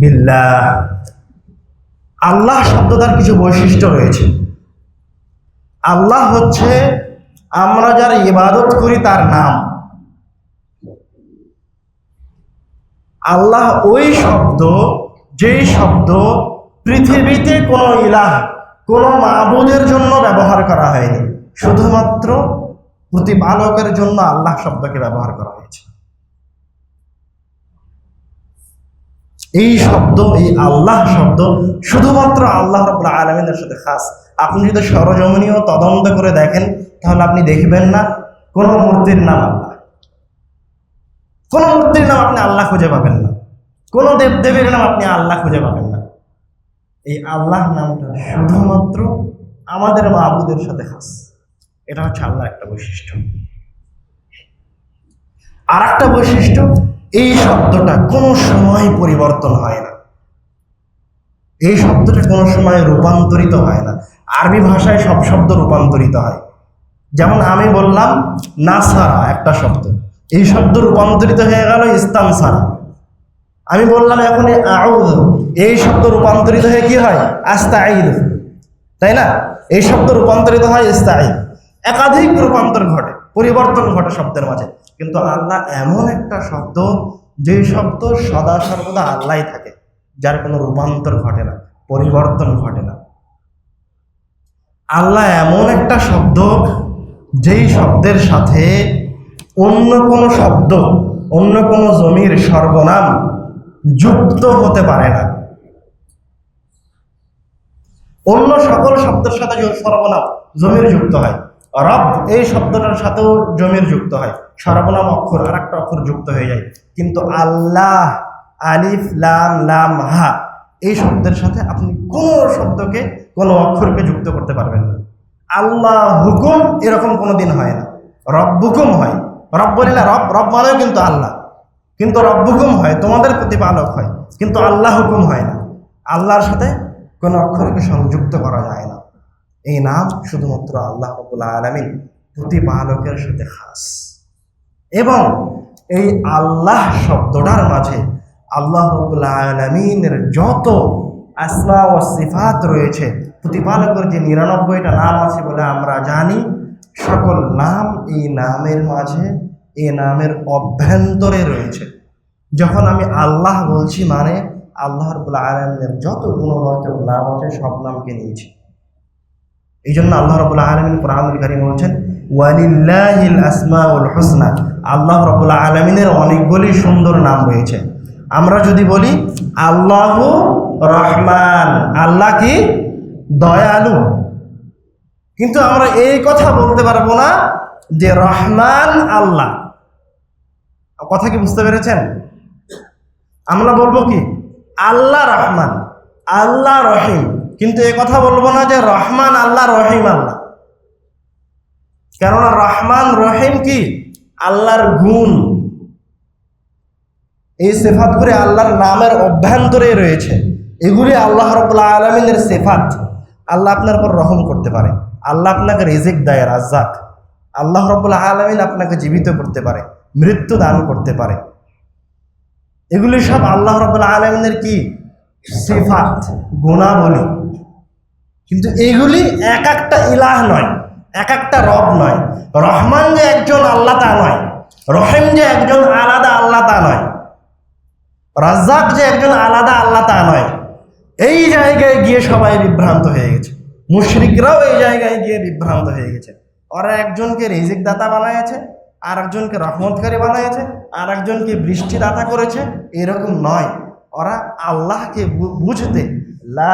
বিল্লাহ। আল্লাহ শব্দটার কিছু বৈশিষ্ট্য রয়েছে। আল্লাহ হচ্ছে আমরা যার ইবাদত করি তার নাম। আল্লাহ ওই শব্দ, যেই শব্দ পৃথিবীতে কোনো ইলাহ, কোনো মাবুদের জন্য ব্যবহার করা হয়নি। শুধুমাত্র প্রতিপালকের জন্য আল্লাহ শব্দকে ব্যবহার করা হয়েছে। এই শব্দ, এই আল্লাহ শব্দ শুধুমাত্র আল্লাহ রব্লা আলমিনের সাথে খাস। আপনি যদি সরজমিনীয় তদন্ত করে দেখেন, তাহলে আপনি দেখবেন না কোন মূর্তির নাম আল্লাহ। কোন মূর্তির নাম আপনি আল্লাহ খুঁজে পাবেন না। কোন দেবদেবীর নাম আপনি আল্লাহ খুঁজে পাবেন না। এই আল্লাহ নামটা শুধুমাত্র আমাদের মাহবুদের সাথে খাস। এটা হচ্ছে আল্লাহ একটা বৈশিষ্ট্য। আর একটা বৈশিষ্ট্য এই শব্দটা কোনো সময় পরিবর্তন হয় না। এই শব্দটা কোনো সময় রূপান্তরিত হয় না। আরবি ভাষায় সব শব্দ রূপান্তরিত হয়। যেমন আমি বললাম, নাসারা একটা শব্দ। এই শব্দ রূপান্তরিত হয়ে গেল ইস্তাম সারা আমি বললাম এখন এই শব্দ রূপান্তরিত হয়ে কি হয়? আস্তাঈদ তাই না? এই শব্দ রূপান্তরিত হয় ইস্তাঈদ একাধিক রূপান্তর ঘটে, পরিবর্তন ঘটে শব্দের মাঝে। কিন্তু আল্লাহ এমন একটা শব্দ যে শব্দ সদা সর্বদা আল্লাহ থাকে, যার কোনো রূপান্তর ঘটে না, পরিবর্তন ঘটে না। আল্লাহ এমন একটা শব্দ, যেই শব্দের সাথে অন্য কোনো শব্দ, অন্য কোনো জমির সর্বনাম যুক্ত হতে পারে না। অন্য সকল শব্দের সাথে সর্বনাম জমির যুক্ত হয় রব এই শব্দটার সাথেও জমির যুক্ত হয়। সর্বনাম অক্ষর আর একটা অক্ষর যুক্ত হয়ে যায়। কিন্তু আল্লাহ, আলিফ, লাম লাম, হা, এই শব্দের সাথে আপনি কোনো শব্দকে, কোনো অক্ষরকে যুক্ত করতে পারবেন না। আল্লাহ হুকুম এরকম কোনো দিন হয় না। রব হুকুম হয়। রব বলিলে রব রব মানেও কিন্তু আল্লাহ। কিন্তু রব হুকুম হয়, তোমাদের প্রতিপালক হয়। কিন্তু আল্লাহ হুকুম হয় না। আল্লাহর সাথে কোনো অক্ষরকে সংযুক্ত করা যায় না। এই নাম শুধুমাত্র আল্লাহ রবুল্লা আলমিন প্রতিপালকের সাথে খাস। এবং এই আল্লাহ শব্দটার মাঝে আল্লাহ রবুল্লা আলমিনের যত আসমা ও সিফাত রয়েছে, প্রতিপালকের যে নিরানব্বইটা নাম আছে বলে আমরা জানি, সকল নাম এই নামের মাঝে, এই নামের অভ্যন্তরে রয়েছে। যখন আমি আল্লাহ বলছি মানে আল্লাহ রবুল্লা আলমিনের যত গুণবাচক নাম আছে সব নামকে নিয়েছি। এই জন্য আল্লাহ রবুল্লা আলমিন কোরআনুল কারিম বলছেন, ওয়ালিল্লাহিল আসমাউল হোসনা আল্লাহ রবুল্লা আলমিনের অনেকগুলি সুন্দর নাম রয়েছে। আমরা যদি বলি, আল্লাহ রহমান আল্লাহ কি? দয়ালু। কিন্তু আমরা এই কথা বলতে পারব না যে রহমান আল্লাহ। কথা কি বুঝতে পেরেছেন? আমরা বলব কি? আল্লাহ রহমান, আল্লাহ রহিম। কিন্তু এ কথা বলব না যে রহমান আল্লাহ, রহিম আল্লাহ। কেননা রহমান, রহিম কি? আল্লাহর গুণ। এই সেফাতগুলি আল্লাহর নামের অভ্যন্তরে রয়েছে। এগুলি আল্লাহ রবুল্লা আলমিনের সেফাত। আল্লাহ আপনার উপর রহম করতে পারে। আল্লাহ আপনাকে রেজেক দেয়, রাজ্জাক। আল্লাহ রবুল্লা আলমিন আপনাকে জীবিত করতে পারে, মৃত্যু দান করতে পারে। এগুলি সব আল্লাহ রবুল্লা আলমিনের কি? সেফাত, গুণাবলী। কিন্তু এগুলি এক একটা ইলাহ নয়, এক একটা রব নয়। রহমান যে একজন আল্লাহ তা নয়, রহিম যে একজন আলাদা আল্লাহ তা নয়, রাজ্জাক যে একজন আলাদা আল্লাহ তা নয়। এই জায়গায় গিয়ে সবাই বিভ্রান্ত হয়ে গেছে। মুশরিকরাও এই জায়গায় গিয়ে বিভ্রান্ত হয়ে গেছে। ওরা একজনকে রিজিক দাতা বানাইছে আর একজনকে রহমতকারী বানাইছে আর একজনকে বৃষ্টি দাতা করেছে, এরকম নয়। ওরা আল্লাহকে বুঝতে লা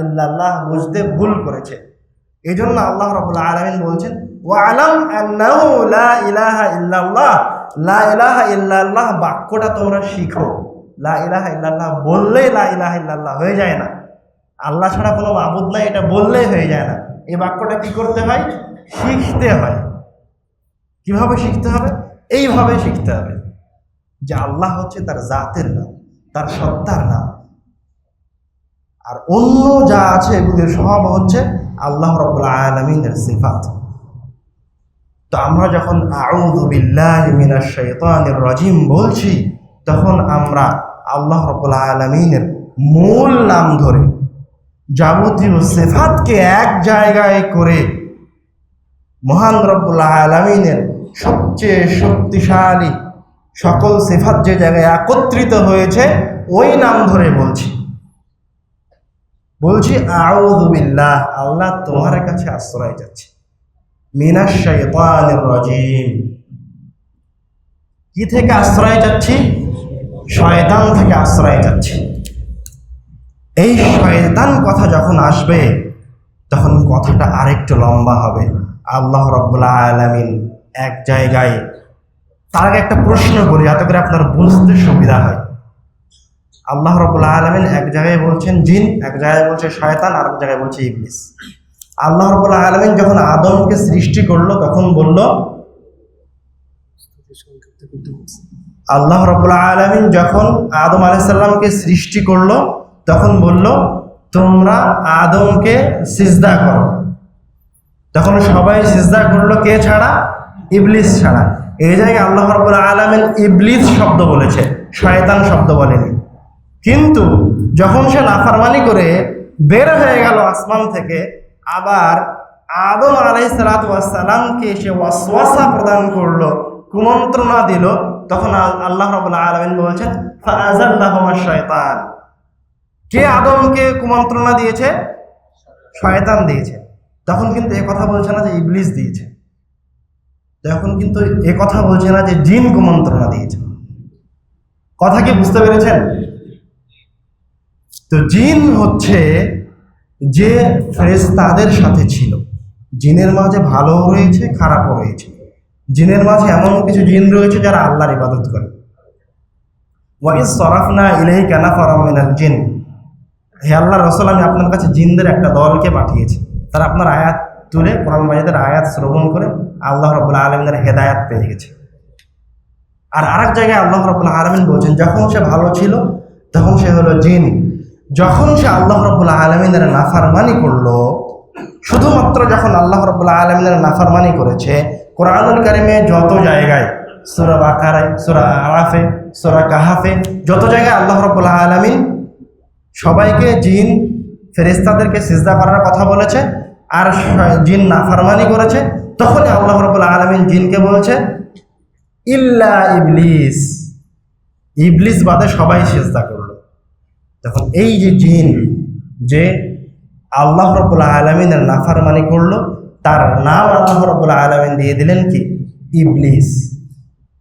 ইল্লাল্লাহ বুঝতে ভুল করেছে। এই জন্য আল্লাহ রবুল্লা আলমিন বলছেন ও আলম আন্নাহু লা ইলাহা ইল্লাল্লাহ। লা বাক্যটা তোমরা শিখো। লা ইলাহা ইল্লাল্লাহ বললেই লা হয়ে যায় না। আল্লাহ ছাড়া কোনো মাবুদ নাই, এটা বললেই হয়ে যায় না। এই বাক্যটা কি করতে হয়? শিখতে হয়। কীভাবে শিখতে হবে? এইভাবে শিখতে হবে যে আল্লাহ হচ্ছে তার জাতের নাম তার সত্তার নাম। আর অন্য যা আছে এগুলি সব হচ্ছে আল্লাহ রবুল্লা আলমিনের সিফাত। তো আমরা যখন আউযু বিল্লাহি মিনাশ শাইতানির রাজিম বলছি, তখন আমরা আল্লাহ রব্বুল আলমিনের মূল নাম ধরে যাবতীয় সেফাতকে এক জায়গায় করে মহান রব্বুল আলমিনের সবচেয়ে শক্তিশালী সকল সেফাত যে জায়গায় একত্রিত হয়েছে, ওই নাম ধরে বলছি। বলছি আউযুবিল্লাহ আল্লাহ তোমার কাছে আশ্রয় যাচ্ছে মিনাশ শাইতানির রাজিম। কি থেকে আশ্রয় যাচ্ছি শয়তান থেকে আশ্রয় যাচ্ছি এই শয়তান কথা যখন আসবে, তখন কথাটা আরেকটু লম্বা হবে। আল্লাহ রব্বুল্লাহ আলামিন এক জায়গায় তার আগে একটা প্রশ্ন করি, যাতে করে আপনার বুঝতে সুবিধা হয়। আল্লাহ রব্বুল্লাহ আলমিন এক জায়গায় বলছেন জিন, এক জায়গায় বলছে শয়তান আর এক জায়গায় বলছে ইবলিস। আল্লাহ রব্বুল্লাহ আলমিন যখন আদমকে সৃষ্টি করল, তখন বলল, আল্লাহ রব্বুল্লাহ আলমিন যখন আদম আলাইসাল্লামকে সৃষ্টি করল, তখন বলল, তোমরা আদমকে সিজদা করো। তখন সবাই সিজদা করল কে ছাড়া? ইবলিস ছাড়া। এই জায়গায় আল্লাহ রব্বুল্লাহ আলমিন ইবলিস শব্দ বলেছে, শয়তান শব্দ বলেনি। কিন্তু যখন সে নাফারমানি করে বের হয়ে গেল আসমান থেকে, আবার আদম আলাই সালাতামকে সে ওয়াসওয়াসা প্রদান করল, কুমন্ত্রণা দিল, তখন আল- আল্লাহ রবুল্লাহ আলমিন বলছেন ফাজাল্লাহুমা শয়তান। কে আদমকে কুমন্ত্রণা দিয়েছে? শয়তান দিয়েছে। তখন কিন্তু এ কথা বলছে না যে ইবলিস দিয়েছে। তখন কিন্তু এ কথা বলছে না যে জিন কুমন্ত্রণা দিয়েছে। কথা কি বুঝতে পেরেছেন? তো জিন হচ্ছে যে ফেরেশতাদের সাথে ছিল। জিনের মাঝে ভালোও রয়েছে, খারাপও রয়েছে। জিনের মাঝে এমন কিছু জিন রয়েছে যারা আল্লাহর ইবাদত করে। ওয়াইজ সরাফনা ইলেহি কানা ফরামিনাল জিন। হে আল্লাহ রসল, আমি আপনার কাছে জিনদের একটা দলকে পাঠিয়েছি। তারা আপনার আয়াত তুলে কোরআন মাজিদের আয়াত শ্রবণ করে আল্লাহ রবুল্লা আলমিনের হেদায়াত পেয়ে গেছে। আর আরেক জায়গায় আল্লাহ রবুল্লা আলমিন বলছেন, যখন সে ভালো ছিল, তখন সে হলো জিন। যখন সে আল্লাহ রবুল্লা আলমিনের নাফারমানি করল, শুধুমাত্র যখন আল্লাহ রবুল্লা আলমিনের নাফারমানি করেছে, কোরআনুল কারিমে যত জায়গায়, সুরা বাকারায়, সুরা আরাফে, সুরা কাহাফে, যত জায়গায় আল্লাহ রবুল্লা আলমিন সবাইকে জিন ফেরেস্তাদেরকে সিজদা করার কথা বলেছে আর জিন নাফারমানি করেছে, তখনই আল্লাহ রবুল্লা আলমিন জিনকে বলছে, ইল্লা ইবলিস। ইবলিস বাদে সবাই চেষ্টা করল। তখন এই যে জিন, যে আল্লাহ রবুল্লা আলমিনের নাফারমানি করল, তার নাম আল্লাহ রবুল্লা আলমিন দিয়ে দিলেন কি? ইবলিস।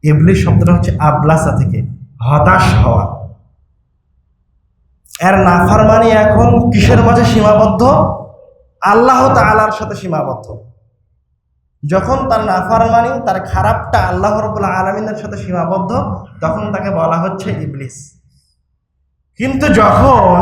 ইবলিস শব্দটা হচ্ছে আবলাসা থেকে, হতাশ হওয়া। এর নাফারমানি এখন কিসের মাঝে সীমাবদ্ধ? আল্লাহ তাআলার সাথে সীমাবদ্ধ। যখন তার নাফারমানি, তার খারাপটা আল্লাহ রবুল্লা আলমিনের সাথে সীমাবদ্ধ, তখন তাকে বলা হচ্ছে ইবলিস। কিন্তু যখন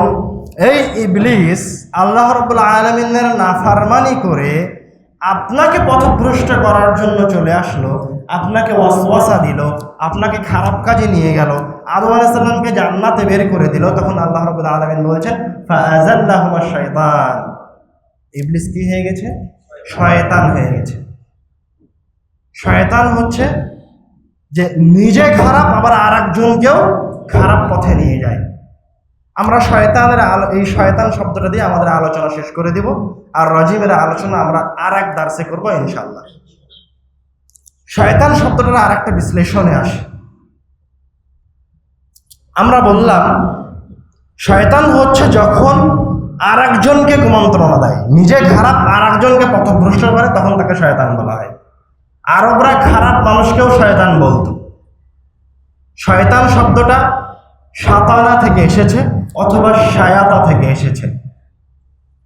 এই ইবলিস আল্লাহ রবুল্লা আলমিনের নাফারমানি করে আপনাকে পথভ্রষ্ট করার জন্য চলে আসলো, আপনাকে ওয়াসওয়াসা দিল, আপনাকে খারাপ কাজে নিয়ে গেল, আদম আলাইসাল্লামকে জান্নাতে বের করে দিল, তখন আল্লাহ রবুল্লা আলমিন বলছেন ফাজাল্লাহুমা শয়তান। ইবলিস কি হয়ে গেছে? শয়তান হয়ে গেছে। শয়তান হচ্ছে যে নিজে খারাপ, আবার আর একজনকেও খারাপ পথে নিয়ে যায়। আমরা শয়তানের আলো, এই শয়তান শব্দটা দিয়ে আমাদের আলোচনা শেষ করে দিব। আর রজিমের আলোচনা আমরা আর এক দার্সে করব ইনশাল্লাহ শয়তান শব্দটার আর একটা বিশ্লেষণে আসে। আমরা বললাম, শয়তান হচ্ছে যখন আর একজনকে কুমন্ত্রণা দেয়। নিজে খারাপ আর একজনকে পথভ্রষ্ট করে, তখন তাকে শয়তান বলা হয়। আরবরা খারাপ মানুষকেও শয়তান বলতো। শয়তান শব্দটা সাতানা থেকে এসেছে অথবা সায়াতা থেকে এসেছে।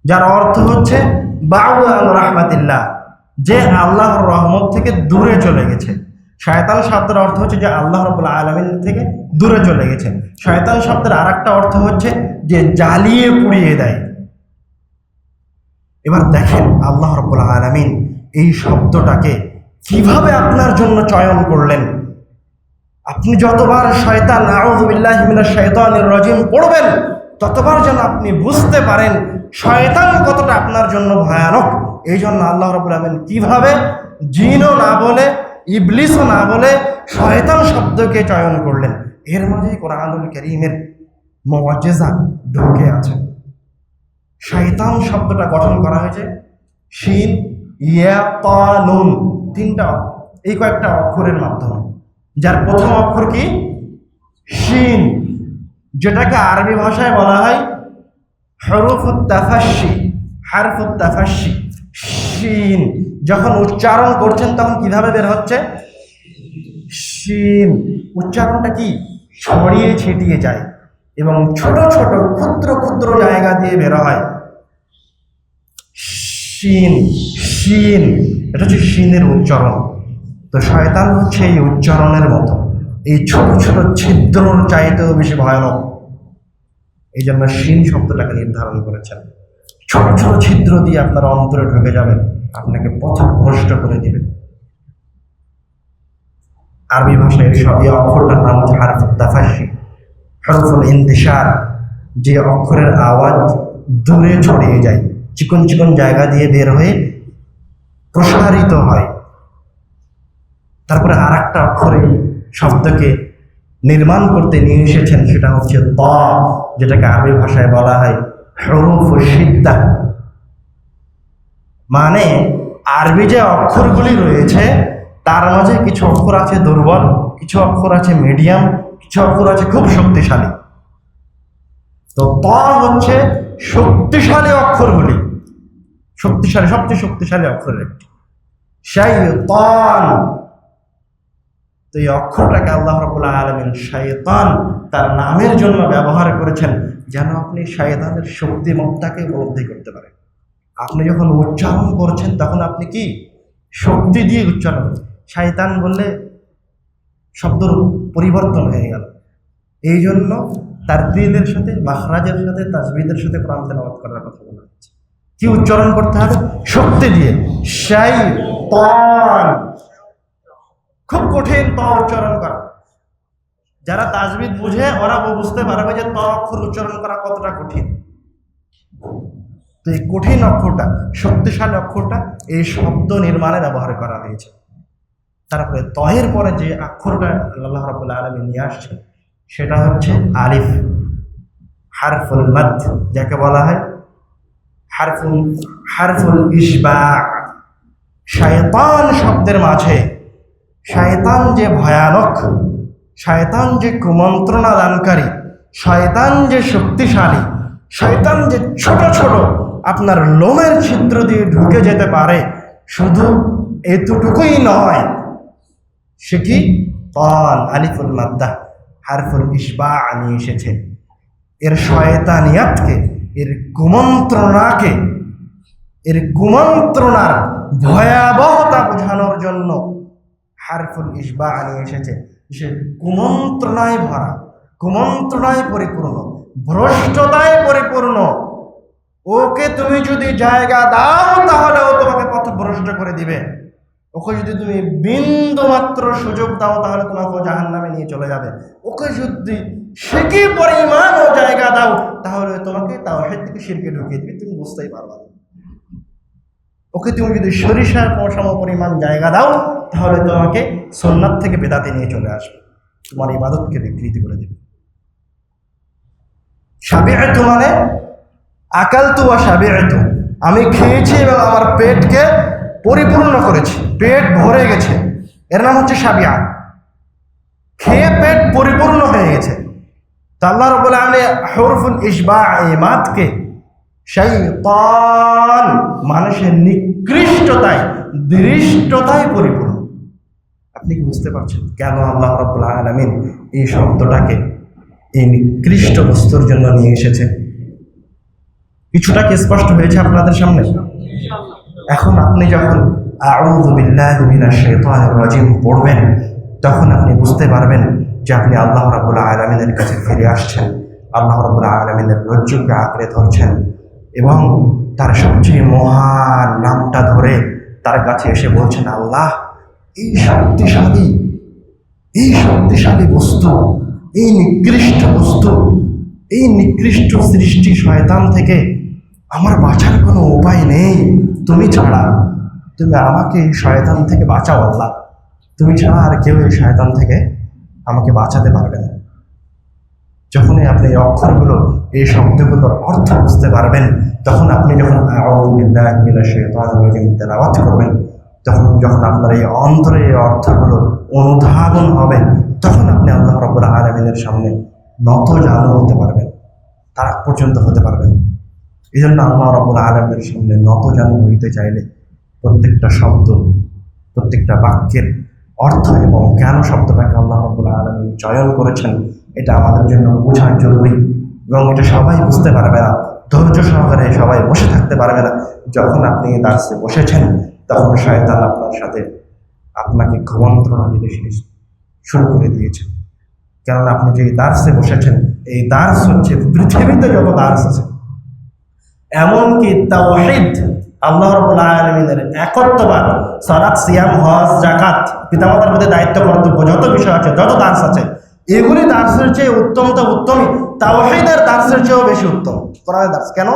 যার অর্থ হচ্ছে বাউ রহমাতিল্লাহ, যে আল্লাহর রহমত থেকে দূরে চলে গেছে। শয়তান শব্দের অর্থ হচ্ছে যে আল্লাহ রবুল্লা আলমিন থেকে দূরে চলে গেছে শয়তান শব্দের আর একটা অর্থ হচ্ছে যে জ্বালিয়ে পুড়িয়ে দেয়। এবার দেখেন আল্লাহ রব্বুল আলমিন এই শব্দটাকে কীভাবে আপনার জন্য চয়ন করলেন? আপনি যতবার শয়তান আউযুবিল্লাহি মিনাশ শাইতানির রাজিম পড়বেন, ততবার যেন আপনি বুঝতে পারেন শয়তান কতটা আপনার জন্য ভয়ানক। এই জন্য আল্লাহ রবুল আলমিন কীভাবে জিনও না বলে ইবলিসও না বলে শয়তান শব্দকে চয়ন করলেন। এর মাঝে কোরআনুল করিমের মজেজা ঢুকে আছে। শয়তান শব্দটা গঠন করা হয়েছে। শিন, ইয়া তিনটা এই কয়েকটা অক্ষরের মাধ্যমে। যার প্রথম অক্ষর কি? শিন, যেটাকে আরবি ভাষায় বলা হয় হরফুত তাফাসি হারফুত তাফাসি শিন। যখন উচ্চারণ করছেন তখন কীভাবে বের হচ্ছে? শিন উচ্চারণটা কি? ছড়িয়ে ছিটিয়ে যায় এবং ছোট ছোট ক্ষুদ্র ক্ষুদ্র জায়গা দিয়ে বের হয়। শিন শিন। এটা হচ্ছে শিনের উচ্চারণ। তো শয়তান হচ্ছে এই উচ্চারণের মতো। এই ছোট ছোট ছিদ্রর চাইতেও বেশি ভয়ানক। এই জন্য শিন শব্দটাকে নির্ধারণ করেছেন। ছোট ছোট ছিদ্র দিয়ে আপনার অন্তরে ঢুকে যাবেন আপনাকে পথভ্রষ্ট করে দিবে। আরবি ভাষায় এই অক্ষরটার নাম হচ্ছে হারফুল তাফাসি, হরফুল ইন্তিসার যে অক্ষরের আওয়াজ দূরে ছড়িয়ে যায়, চিকন চিকন জায়গা দিয়ে বের হয়ে প্রসারিত হয়। তারপরে আর একটা অক্ষর শব্দকে নির্মাণ করতে নিয়ে এসেছেন, সেটা হচ্ছে ত, যেটাকে আরবি ভাষায় বলা হয় হরুফ সিদ্ধা মানে আরবি যে অক্ষরগুলি রয়েছে, তার মাঝে কিছু অক্ষর আছে দুর্বল, কিছু অক্ষর আছে মিডিয়াম কিছু অক্ষর আছে খুব শক্তিশালী। তো ত হচ্ছে শক্তিশালী অক্ষরগুলি। শক্তিশালী, সবচেয়ে শক্তিশালী অক্ষরের একটি। শাইতান তো এই অক্ষরটাকে আল্লাহ রবুল্লাহ আলমিন শায়তান তার নামের জন্য ব্যবহার করেছেন, যেন আপনি শায়তানের শক্তিমত্তাকে উপলব্ধি করতে পারেন। আপনি যখন উচ্চারণ করছেন, তখন আপনি কি শক্তি দিয়ে উচ্চারণ শায়তান বললে শব্দর পরিবর্তন হয়ে গেল। এই জন্য তার দিলের সাথে মাহরাজের সাথে তাজবিদের সাথে কোরআন তেলাওয়াত করার কথা বলা হচ্ছে কি উচ্চারণ করতে হবে? শক্তি দিয়ে। শাইতান খুব কঠিন ত উচ্চারণ করা। যারা তাজবিদ বুঝে, ওরা বুঝতে পারবে যে ত অক্ষর উচ্চারণ করা কতটা কঠিন। তো এই কঠিন অক্ষরটা, শক্তিশালী অক্ষরটা এই শব্দ নির্মাণে ব্যবহার করা হয়েছে। তারপরে তয়ের পরে যে অক্ষরটা আল্লাহ রাবুল্লাহ আলমী নিয়ে আসছে সেটা হচ্ছে আলিফ, হারফুল মাদ, যাকে বলা হয় হারফুল হারফুল ইসবা শায়তান শব্দের মাঝে, শয়তান যে ভয়ানক, শয়তান যে কুমন্ত্রণা দানকারী শয়তান যে শক্তিশালী, শয়তান যে ছোট ছোট আপনার লোমের ছিদ্র দিয়ে ঢুকে যেতে পারে। শুধু এতটুকুই নয়, সে কি? কল আলিফুল মাদ্দা, হারফুল ইসবা নিয়ে এসেছে। এর শয়তানিয়াতকে, এর কুমন্ত্রণাকে, এর কুমন্ত্রণার ভয়াবহতা বোঝানোর জন্য হারফুল ইসবা নিয়ে এসেছে। সে কুমন্ত্রণায় ভরা, কুমন্ত্রণায় পরিপূর্ণ, ভ্রষ্টতায় পরিপূর্ণ ওকে তুমি যদি জায়গা দাও, তাহলে ও তোমাকে পথ ভ্রষ্ট করে দিবে। ওকে যদি তুমি বিন্দু মাত্র সুযোগ দাও, তাহলে তোমাকে জাহান নামে নিয়ে চলে যাবে। ওকে যদি সে কি পরিমাণ ও জায়গা দাও, তাহলে তোমাকে তাও থেকে সিরকে ঢুকিয়ে দিবে। তুমি বুঝতেই পারবা। ওকে তুমি যদি সরিষার সম পরিমাণ জায়গা দাও, তাহলে তোমাকে সোননাথ থেকে বেদাতে নিয়ে চলে আসবে। তোমার ইবাদতকে বিকৃতি করে দেবে। সাবিআতু মানে আকালতু বা সাবিআতু। আমি খেয়েছি এবং আমার পেটকে পরিপূর্ণ করেছি। পেট ভরে গেছে। এর নাম হচ্ছে সাবিয়া খেয়ে পেট পরিপূর্ণ হয়ে গেছে। তা আল্লাহ রবুল্লা আলী হরফুল ইসবা সেই শৈতান মানুষের নিকৃষ্টতায়, দৃষ্টতায় পরিপূর্ণ। আপনি কি বুঝতে পারছেন কেন আল্লাহ রব্বুল আলমিন এই শব্দটাকে এই নিকৃষ্ট বস্তুর জন্য নিয়ে এসেছে? কিছুটা কি স্পষ্ট হয়েছে আপনাদের সামনে? এখন আপনি যখন রাজিম পড়বেন, তখন আপনি বুঝতে পারবেন যে আপনি আল্লাহ রাব্বুল আলামিনের কাছে ফিরে আসছেন। আল্লাহ রাব্বুল আলামিনের রজ্জুকে আঁকড়ে ধরছেন এবং তার সবচেয়ে মহান নামটা ধরে তার কাছে এসে বলছেন, আল্লাহ, এই শক্তিশালী এই শক্তিশালী বস্তু, এই নিকৃষ্ট বস্তু, এই নিকৃষ্ট সৃষ্টি শয়তান থেকে আমার বাঁচার কোনো উপায় নেই। তুমি ছাড়া। তুমি আমাকে এই শয়তান থেকে বাঁচাও আল্লাহ। তুমি ছাড়া আর কেউ এই শয়তান থেকে আমাকে বাঁচাতে পারবে না। যখনই আপনি এই অক্ষরগুলো, এই শব্দগুলোর অর্থ বুঝতে পারবেন, তখন আপনি যখন তেলাওয়াত করবেন, তখন, যখন আপনার এই অন্তরে এই অর্থগুলো অনুধাবন হবে, তখন আপনি আল্লাহ রব্বুল আলমিনের সামনে নত জানু হতে পারবেন। তার পর্যন্ত হতে পারবেন। এই জন্য আল্লাহ রব্বুল আলমের সামনে নত জানু হইতে চাইলে প্রত্যেকটা শব্দ, প্রত্যেকটা বাক্যের অর্থ এবং কেন শব্দটাকে আল্লাহ রব্বুল আলমী চয়ন করেছেন, এটা আমাদের জন্য বোঝার জরুরি এবং এটা সবাই বুঝতে পারবে না। ধৈর্য সহকারে সবাই বসে থাকতে পারবে না। যখন আপনি দার্সে বসেছেন, তখন শয়তান আপনার সাথে আপনাকে ঘুমন্ত্রণা দিতে শুরু- করে দিয়েছে। কেননা আপনি যে দার্সে বসেছেন, এই দার্স হচ্ছে পৃথিবীতে যত দার্স আছে এমনকি তাওহীদ আল্লাহ রাব্বুল আলামিনের একত্ববাদ, সালাত, সিয়াম, হজ জাকাত পিতামাতার প্রতি দায়িত্ব, কর্তব্য, যত বিষয় আছে, যত দাস আছে, এগুলি দার্সের চেয়ে উত্তম তো উত্তমই। তাওহীদের দার্সের চেয়েও বেশি উত্তম। কোরআনের দার্স। কেন?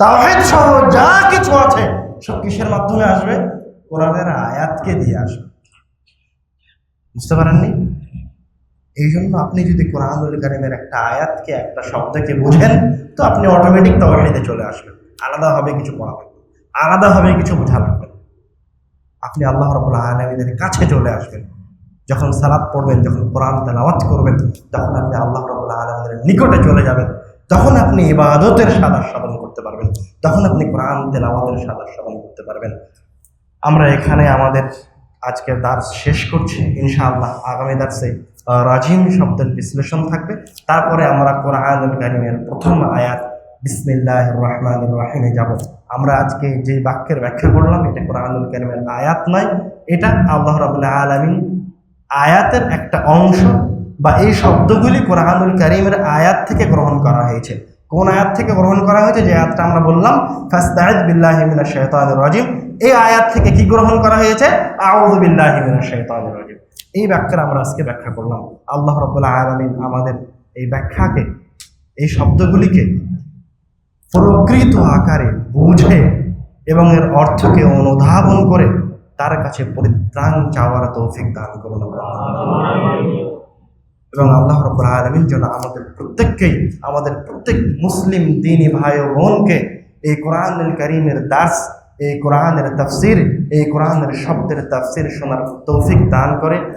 তাওহীদ সহ যা কিছু আছে, সব কিসের মাধ্যমে আসবে? কোরআনের আয়াতকে দিয়ে আসবে। বুঝতে পারেননি? এই জন্য আপনি যদি কোরআনুল কারিমের একটা আয়াতকে, একটা শব্দকে বোঝেন, তো আপনি অটোমেটিক তওহীদে চলে আসবেন। আলাদাভাবে কিছু পড়া লাগবে আলাদাভাবে কিছু বোঝা লাগবে। আপনি আল্লাহ রবুল আলমিনের কাছে চলে আসবেন। যখন সালাদ পড়বেন, যখন কোরআন তেলাওয়াত করবেন তখন আপনি আল্লাহ রবুল আলমিনের নিকটে চলে যাবেন, তখন আপনি ইবাদতের সাদা সাধন করতে পারবেন। তখন আপনি কোরআন তেলাওয়াতের সাদা সাধন করতে পারবেন। আমরা এখানে আমাদের আজকের দার্স শেষ করছি। ইনশাআল্লাহ আগামী দার্সে রাজিম শব্দের বিশ্লেষণ থাকবে। তারপরে আমরা কোরআনুল কারিমের প্রথম আয়াত বিসমিল্লাহ রহমান রাহিমে যাব। আমরা আজকে যে বাক্যের ব্যাখ্যা করলাম, এটা কোরআনুল কারিমের আয়াত নয়, এটা আল্লাহ রাবুল্লাহ আলমিন আয়াতের একটা অংশ বা এই শব্দগুলি কোরআনুল কারিমের আয়াত থেকে গ্রহণ করা হয়েছে। কোন আয়াত থেকে গ্রহণ করা হয়েছে? যে আয়াতটা আমরা বললাম ফাস্তাইদ বিল্লাহি মিনাশ শাইতানির রাজিম। এই আয়াত থেকে কি গ্রহণ করা হয়েছে? আউযু বিল্লাহি মিনাশ শাইতানির রাজিম। এই ব্যাখ্যার আমরা আজকে ব্যাখ্যা করলাম। আল্লাহ রাব্বুল আলামিন আমাদের এই ব্যাখ্যাকে, এই শব্দগুলিকে প্রকৃত আকারে বুঝে এবং এর অর্থকে অনুধাবন করে তার কাছে পরিত্রাণ চাওয়ার তৌফিক দান করুন এবং আল্লাহ রব্বুল আলমিন যেন আমাদের প্রত্যেককেই, আমাদের প্রত্যেক মুসলিম দিনী ভাই ও বোনকে এই কোরআনুল করিমের দাস, এই কোরআনের তাফসির, এই কোরআনের শব্দের তাফসির শোনার তৌফিক দান করে।